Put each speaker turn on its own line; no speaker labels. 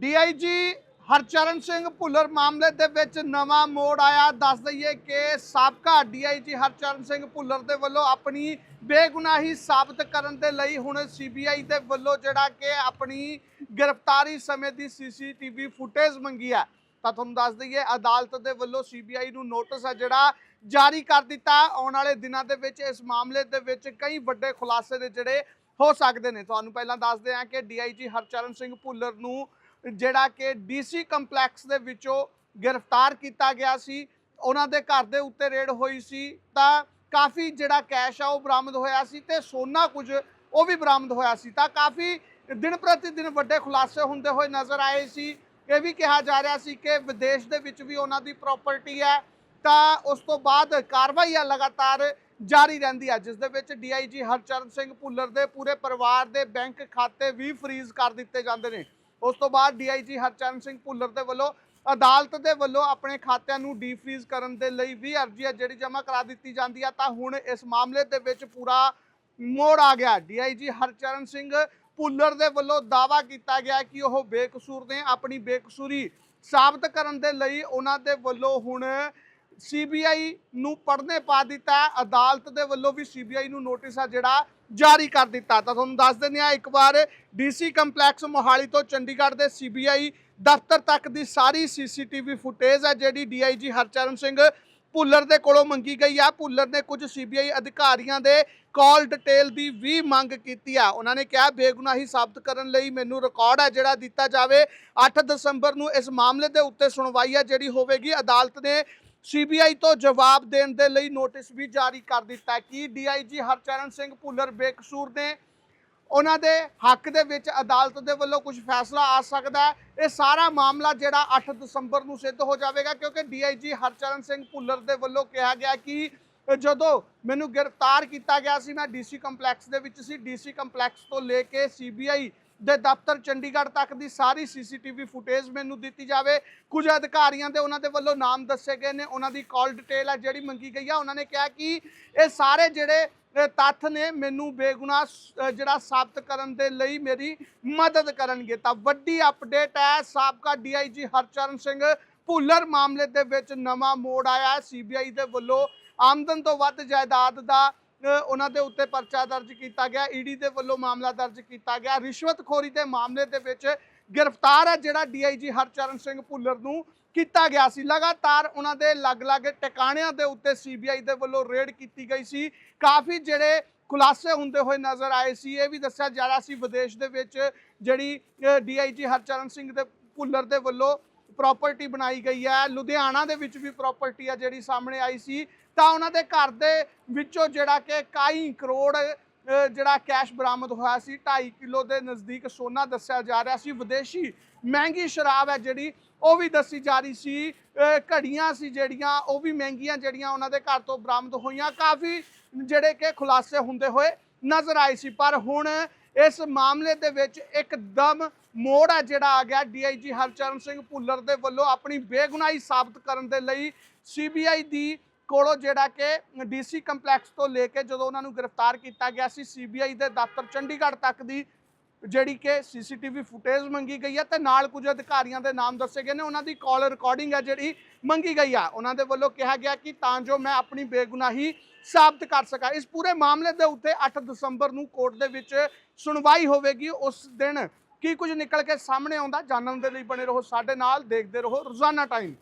DIG Harcharan Singh Bhullar ਮਾਮਲੇ ਦੇ ਵਿੱਚ ਨਵਾਂ ਮੋੜ ਆਇਆ। ਦੱਸ ਦਈਏ ਕਿ ਸਾਬਕਾ ਡੀਆਈਜੀ ਹਰਚਰਨ ਸਿੰਘ ਭੁੱਲਰ ਦੇ ਵੱਲੋਂ ਆਪਣੀ ਬੇਗੁਨਾਹੀ ਸਾਬਤ ਕਰਨ ਦੇ ਲਈ ਹੁਣ ਸੀਬੀਆਈ ਦੇ ਵੱਲੋਂ ਜਿਹੜਾ ਕਿ ਆਪਣੀ ਗ੍ਰਿਫਤਾਰੀ ਸਮੇਂ ਦੀ ਸੀਸੀਟੀਵੀ ਫੁਟੇਜ ਮੰਗੀ ਹੈ। ਤਾਂ ਤੁਹਾਨੂੰ ਦੱਸ ਦਈਏ, ਅਦਾਲਤ ਦੇ ਵੱਲੋਂ ਸੀਬੀਆਈ ਨੂੰ ਨੋਟਿਸ ਹੈ ਜਿਹੜਾ ਜਾਰੀ ਕਰ ਦਿੱਤਾ। ਆਉਣ ਵਾਲੇ ਦਿਨਾਂ ਦੇ ਵਿੱਚ ਇਸ ਮਾਮਲੇ ਦੇ ਵਿੱਚ ਕਈ ਵੱਡੇ ਖੁਲਾਸੇ ਦੇ ਜਿਹੜੇ ਹੋ ਸਕਦੇ ਨੇ। ਤੁਹਾਨੂੰ ਪਹਿਲਾਂ ਦੱਸਦੇ ਹਾਂ ਕਿ ਡੀਆਈਜੀ ਹਰਚਰਨ ਸਿੰਘ ਭੁੱਲਰ ਨੂੰ ਜਿਹੜਾ ਕਿ ਡੀਸੀ ਕੰਪਲੈਕਸ ਦੇ ਵਿੱਚੋਂ ਗ੍ਰਿਫਤਾਰ ਕੀਤਾ ਗਿਆ ਸੀ। ਉਹਨਾਂ ਦੇ ਘਰ ਦੇ ਉੱਤੇ ਰੇਡ ਹੋਈ ਸੀ ਤਾਂ ਕਾਫੀ ਜਿਹੜਾ ਕੈਸ਼ ਆ ਉਹ ਬਰਾਮਦ ਹੋਇਆ ਸੀ ਤੇ ਸੋਨਾ ਕੁਝ ਉਹ ਵੀ ਬਰਾਮਦ ਹੋਇਆ ਸੀ। ਤਾਂ ਕਾਫੀ ਦਿਨ ਪ੍ਰਤੀ ਦਿਨ ਵੱਡੇ ਖੁਲਾਸੇ ਹੁੰਦੇ ਹੋਏ ਨਜ਼ਰ ਆਏ ਸੀ। ਇਹ ਵੀ ਕਿਹਾ ਜਾ ਰਿਹਾ ਸੀ ਕਿ ਵਿਦੇਸ਼ ਦੇ ਵਿੱਚ ਵੀ ਉਹਨਾਂ ਦੀ ਪ੍ਰਾਪਰਟੀ ਹੈ। ਤਾਂ ਉਸ ਤੋਂ ਬਾਅਦ ਕਾਰਵਾਈ ਆ ਲਗਾਤਾਰ ਜਾਰੀ ਰਹਿੰਦੀ ਹੈ ਜਿਸ ਦੇ ਵਿੱਚ ਡੀਆਈਜੀ ਹਰਚਰਨ ਸਿੰਘ ਭੁੱਲਰ ਦੇ ਪੂਰੇ ਪਰਿਵਾਰ ਦੇ ਬੈਂਕ ਖਾਤੇ ਵੀ ਫ੍ਰੀਜ਼ ਕਰ ਦਿੱਤੇ ਜਾਂਦੇ ਨੇ। ਉਸ ਤੋਂ ਬਾਅਦ ਡੀਆਈਜੀ ਹਰਚਰਨ ਸਿੰਘ ਭੁੱਲਰ ਦੇ ਵੱਲੋਂ ਅਦਾਲਤ ਦੇ ਵੱਲੋਂ ਆਪਣੇ ਖਾਤਿਆਂ ਨੂੰ ਡੀਫ੍ਰੀਜ਼ ਕਰਨ ਦੇ ਲਈ ਵੀ ਅਰਜ਼ੀ ਹੈ, ਜਿਹੜੀ ਜਮ੍ਹਾਂ ਕਰਾ ਦਿੱਤੀ ਜਾਂਦੀ ਹੈ, ਤਾਂ ਹੁਣ ਇਸ ਮਾਮਲੇ ਦੇ ਵਿੱਚ ਪੂਰਾ ਮੋੜ ਆ ਗਿਆ। ਡੀਆਈਜੀ ਹਰਚਰਨ ਸਿੰਘ ਭੁੱਲਰ ਦੇ ਵੱਲੋਂ ਦਾਵਾ ਕੀਤਾ ਗਿਆ ਕਿ ਉਹ ਬੇਕਸੂਰ ਨੇ, ਆਪਣੀ ਬੇਕਸੂਰੀ ਸਾਬਤ ਕਰਨ ਦੇ ਲਈ ਉਹਨਾਂ ਦੇ ਵੱਲੋਂ ਹੁਣ ਸੀਬੀਆਈ ਨੂੰ ਪੜਨੇ ਪਾ ਦਿੱਤਾ, ਅਦਾਲਤ ਦੇ ਵੱਲੋਂ ਵੀ ਸੀਬੀਆਈ ਨੂੰ ਨੋਟਿਸ ਆ ਜਿਹੜਾ ਜਾਰੀ ਕਰ ਦਿੱਤਾ। ਤਾਂ ਤੁਹਾਨੂੰ ਦੱਸ ਦਿੰਦੇ ਆ ਇੱਕ ਵਾਰ ਡੀਸੀ ਕੰਪਲੈਕਸ ਮੋਹਾਲੀ ਤੋਂ ਚੰਡੀਗੜ੍ਹ ਦੇ ਸੀਬੀਆਈ ਦਫ਼ਤਰ ਤੱਕ ਦੀ ਸਾਰੀ ਸੀਸੀਟੀਵੀ ਫੁਟੇਜ ਹੈ, ਜਿਹੜੀ ਡੀਆਈਜੀ ਹਰਚਰਨ ਸਿੰਘ ਭੁੱਲਰ ਦੇ ਕੋਲੋਂ ਮੰਗੀ ਗਈ ਆ। ਭੁੱਲਰ ਨੇ ਕੁਝ ਸੀਬੀਆਈ ਅਧਿਕਾਰੀਆਂ ਦੇ ਕਾਲ ਡਿਟੇਲ ਦੀ ਵੀ ਮੰਗ ਕੀਤੀ ਆ। ਉਹਨਾਂ ਨੇ ਕਿਹਾ, ਬੇਗੁਨਾਹੀ ਸਾਬਤ ਕਰਨ ਲਈ ਮੈਨੂੰ ਰਿਕਾਰਡ ਹੈ ਜਿਹੜਾ ਦਿੱਤਾ ਜਾਵੇ। 8 ਦਸੰਬਰ ਨੂੰ ਇਸ ਮਾਮਲੇ ਦੇ ਉੱਤੇ ਸੁਣਵਾਈ ਹੈ ਜਿਹੜੀ ਹੋਵੇਗੀ। ਅਦਾਲਤ ਨੇ ਸੀਬੀਆਈ ਤੋਂ ਜਵਾਬ ਦੇਣ ਦੇ ਲਈ ਨੋਟਿਸ ਵੀ ਜਾਰੀ ਕਰ ਦਿੱਤਾ ਹੈ ਕਿ ਡੀਆਈਜੀ ਹਰਚਰਨ ਸਿੰਘ ਭੁੱਲਰ ਬੇਕਸੂਰ ਨੇ ਉਹਨਾਂ ਦੇ ਹੱਕ ਦੇ ਵਿੱਚ ਅਦਾਲਤ ਦੇ ਵੱਲੋਂ ਕੁਝ ਫੈਸਲਾ ਆ ਸਕਦਾ ਹੈ। ਇਹ ਸਾਰਾ ਮਾਮਲਾ ਜਿਹੜਾ 8 ਦਸੰਬਰ ਨੂੰ ਸਿੱਧ ਹੋ ਜਾਵੇਗਾ ਕਿਉਂਕਿ ਡੀਆਈਜੀ ਹਰਚਰਨ ਸਿੰਘ ਭੁੱਲਰ ਦੇ ਵੱਲੋਂ ਕਿਹਾ ਗਿਆ ਕਿ ਜਦੋਂ ਮੈਨੂੰ ਗ੍ਰਿਫਤਾਰ ਕੀਤਾ ਗਿਆ ਸੀ, ਮੈਂ ਡੀਸੀ ਕੰਪਲੈਕਸ ਦੇ ਵਿੱਚ ਸੀ। ਡੀਸੀ ਕੰਪਲੈਕਸ ਤੋਂ ਲੈ ਕੇ ਸੀਬੀਆਈ ਦੇ ਦਫ਼ਤਰ ਚੰਡੀਗੜ੍ਹ ਤੱਕ ਦੀ ਸਾਰੀ ਸੀਸੀਟੀਵੀ ਫੁਟੇਜ ਮੈਨੂੰ ਦਿੱਤੀ ਜਾਵੇ। ਕੁਝ ਅਧਿਕਾਰੀਆਂ ਦੇ ਉਹਨਾਂ ਦੇ ਵੱਲੋਂ ਨਾਮ ਦੱਸੇ ਗਏ ਨੇ, ਉਹਨਾਂ ਦੀ ਕਾਲ ਡਿਟੇਲ ਆ ਜਿਹੜੀ ਮੰਗੀ ਗਈ ਆ। ਉਹਨਾਂ ਨੇ ਕਿਹਾ ਕਿ ਇਹ ਸਾਰੇ ਜਿਹੜੇ ਤੱਥ ਨੇ ਮੈਨੂੰ ਬੇਗੁਨਾਹ ਜਿਹੜਾ ਸਾਬਤ ਕਰਨ ਦੇ ਲਈ ਮੇਰੀ ਮਦਦ ਕਰਨਗੇ। ਤਾਂ ਵੱਡੀ ਅਪਡੇਟ ਹੈ, ਸਾਬਕਾ ਡੀਆਈਜੀ ਹਰਚਰਨ ਸਿੰਘ ਭੁੱਲਰ ਮਾਮਲੇ ਦੇ ਵਿੱਚ ਨਵਾਂ ਮੋੜ ਆਇਆ। ਹੈ ਸੀਬੀਆਈ ਦੇ ਵੱਲੋਂ ਆਮਦਨ ਤੋਂ ਵੱਧ ਜਾਇਦਾਦ ਦਾ ਉਹਨਾਂ ਦੇ ਉੱਤੇ ਪਰਚਾ ਦਰਜ ਕੀਤਾ ਗਿਆ, ਈਡੀ ਦੇ ਵੱਲੋਂ ਮਾਮਲਾ ਦਰਜ ਕੀਤਾ ਗਿਆ। ਰਿਸ਼ਵਤਖੋਰੀ ਦੇ ਮਾਮਲੇ ਦੇ ਵਿੱਚ ਗ੍ਰਿਫਤਾਰ ਹੈ, ਜਿਹੜਾ ਡੀਆਈਜੀ ਹਰਚਰਨ ਸਿੰਘ ਭੁੱਲਰ ਨੂੰ ਕੀਤਾ ਗਿਆ ਸੀ। ਲਗਾਤਾਰ ਉਹਨਾਂ ਦੇ ਅਲੱਗ-ਅਲੱਗ ਟਿਕਾਣਿਆਂ ਦੇ ਉੱਤੇ ਸੀਬੀਆਈ ਦੇ ਵੱਲੋਂ ਰੇਡ ਕੀਤੀ ਗਈ ਸੀ। ਕਾਫੀ ਜਿਹੜੇ ਖੁਲਾਸੇ ਹੁੰਦੇ ਹੋਏ ਨਜ਼ਰ ਆਏ ਸੀ। ਇਹ ਵੀ ਦੱਸਿਆ ਜਾ ਰਿਹਾ ਸੀ, ਵਿਦੇਸ਼ ਦੇ ਵਿੱਚ ਜਿਹੜੀ ਡੀਆਈਜੀ ਹਰਚਰਨ ਸਿੰਘ ਦੇ ਭੁੱਲਰ ਦੇ ਵੱਲੋਂ ਪ੍ਰਾਪਰਟੀ ਬਣਾਈ ਗਈ ਹੈ। ਲੁਧਿਆਣਾ ਦੇ ਵਿੱਚ ਵੀ ਪ੍ਰਾਪਰਟੀ ਆ ਜਿਹੜੀ ਸਾਹਮਣੇ ਆਈ ਸੀ। ਤਾਂ ਉਹਨਾਂ ਦੇ ਘਰ ਦੇ ਵਿੱਚੋਂ ਜਿਹੜਾ ਕਿ 21 ਕਰੋੜ ਜਿਹੜਾ ਕੈਸ਼ ਬਰਾਮਦ ਹੋਇਆ ਸੀ। 2.5 ਕਿਲੋ ਦੇ ਨਜ਼ਦੀਕ ਸੋਨਾ ਦੱਸਿਆ ਜਾ ਰਿਹਾ ਸੀ। ਵਿਦੇਸ਼ੀ ਮਹਿੰਗੀ ਸ਼ਰਾਬ ਹੈ ਜਿਹੜੀ, ਉਹ ਵੀ ਦੱਸੀ ਜਾ ਰਹੀ ਸੀ। ਘੜੀਆਂ ਸੀ ਜਿਹੜੀਆਂ, ਉਹ ਵੀ ਮਹਿੰਗੀਆਂ ਜਿਹੜੀਆਂ ਉਹਨਾਂ ਦੇ ਘਰ ਤੋਂ ਬਰਾਮਦ ਹੋਈਆਂ। ਕਾਫੀ ਜਿਹੜੇ ਕਿ ਖੁਲਾਸੇ ਹੁੰਦੇ ਹੋਏ ਨਜ਼ਰ ਆਏ ਸੀ। ਪਰ ਹੁਣ ਇਸ ਮਾਮਲੇ ਦੇ ਵਿੱਚ ਇੱਕਦਮ ਮੋੜ ਹੈ ਜਿਹੜਾ ਆ ਗਿਆ ਡੀਆਈਜੀ ਹਰਚਰਨ ਸਿੰਘ ਭੁੱਲਰ ਦੇ ਵੱਲੋਂ ਆਪਣੀ ਬੇਗੁਨਾਹੀ ਸਾਬਤ ਕਰਨ ਦੇ ਲਈ ਸੀਬੀਆਈ ਦੀ ਕੋਲੋਂ ਜਿਹੜਾ ਕਿ ਡੀਸੀ ਕੰਪਲੈਕਸ ਤੋਂ ਲੈ ਕੇ ਜਦੋਂ ਉਹਨਾਂ ਨੂੰ ਗ੍ਰਿਫਤਾਰ ਕੀਤਾ ਗਿਆ ਸੀ, ਸੀਬੀਆਈ ਦੇ ਦਫ਼ਤਰ ਚੰਡੀਗੜ੍ਹ ਤੱਕ ਦੀ ਜਿਹੜੀ ਕਿ ਸੀਸੀਟੀਵੀ ਫੁਟੇਜ ਮੰਗੀ ਗਈ ਹੈ ਤੇ ਨਾਲ ਕੁਝ ਅਧਿਕਾਰੀਆਂ ਦੇ ਨਾਮ ਦੱਸੇ ਗਏ ਨੇ। ਉਹਨਾਂ ਦੀ ਕਾਲ ਰਿਕਾਰਡਿੰਗ ਹੈ ਜਿਹੜੀ ਮੰਗੀ ਗਈ ਆ। ਉਹਨਾਂ ਦੇ ਵੱਲੋਂ ਕਿਹਾ ਗਿਆ ਕਿ ਤਾਂ ਜੋ ਮੈਂ ਆਪਣੀ ਬੇਗੁਨਾਹੀ ਸਾਬਤ ਕਰ ਸਕਾਂ। ਇਸ ਪੂਰੇ ਮਾਮਲੇ ਦੇ ਉੱਤੇ 8 ਦਸੰਬਰ ਨੂੰ ਕੋਰਟ ਦੇ ਵਿੱਚ ਸੁਣਵਾਈ ਹੋਵੇਗੀ। ਉਸ ਦਿਨ ਕੀ ਕੁਝ ਨਿਕਲ ਕੇ ਸਾਹਮਣੇ ਆਉਂਦਾ? ਜਾਣਨ ਦੇ ਲਈ ਬਣੇ ਰਹੋ ਸਾਡੇ ਨਾਲ, ਦੇਖਦੇ ਰਹੋ ਰੋਜ਼ਾਨਾ ਟਾਈਮ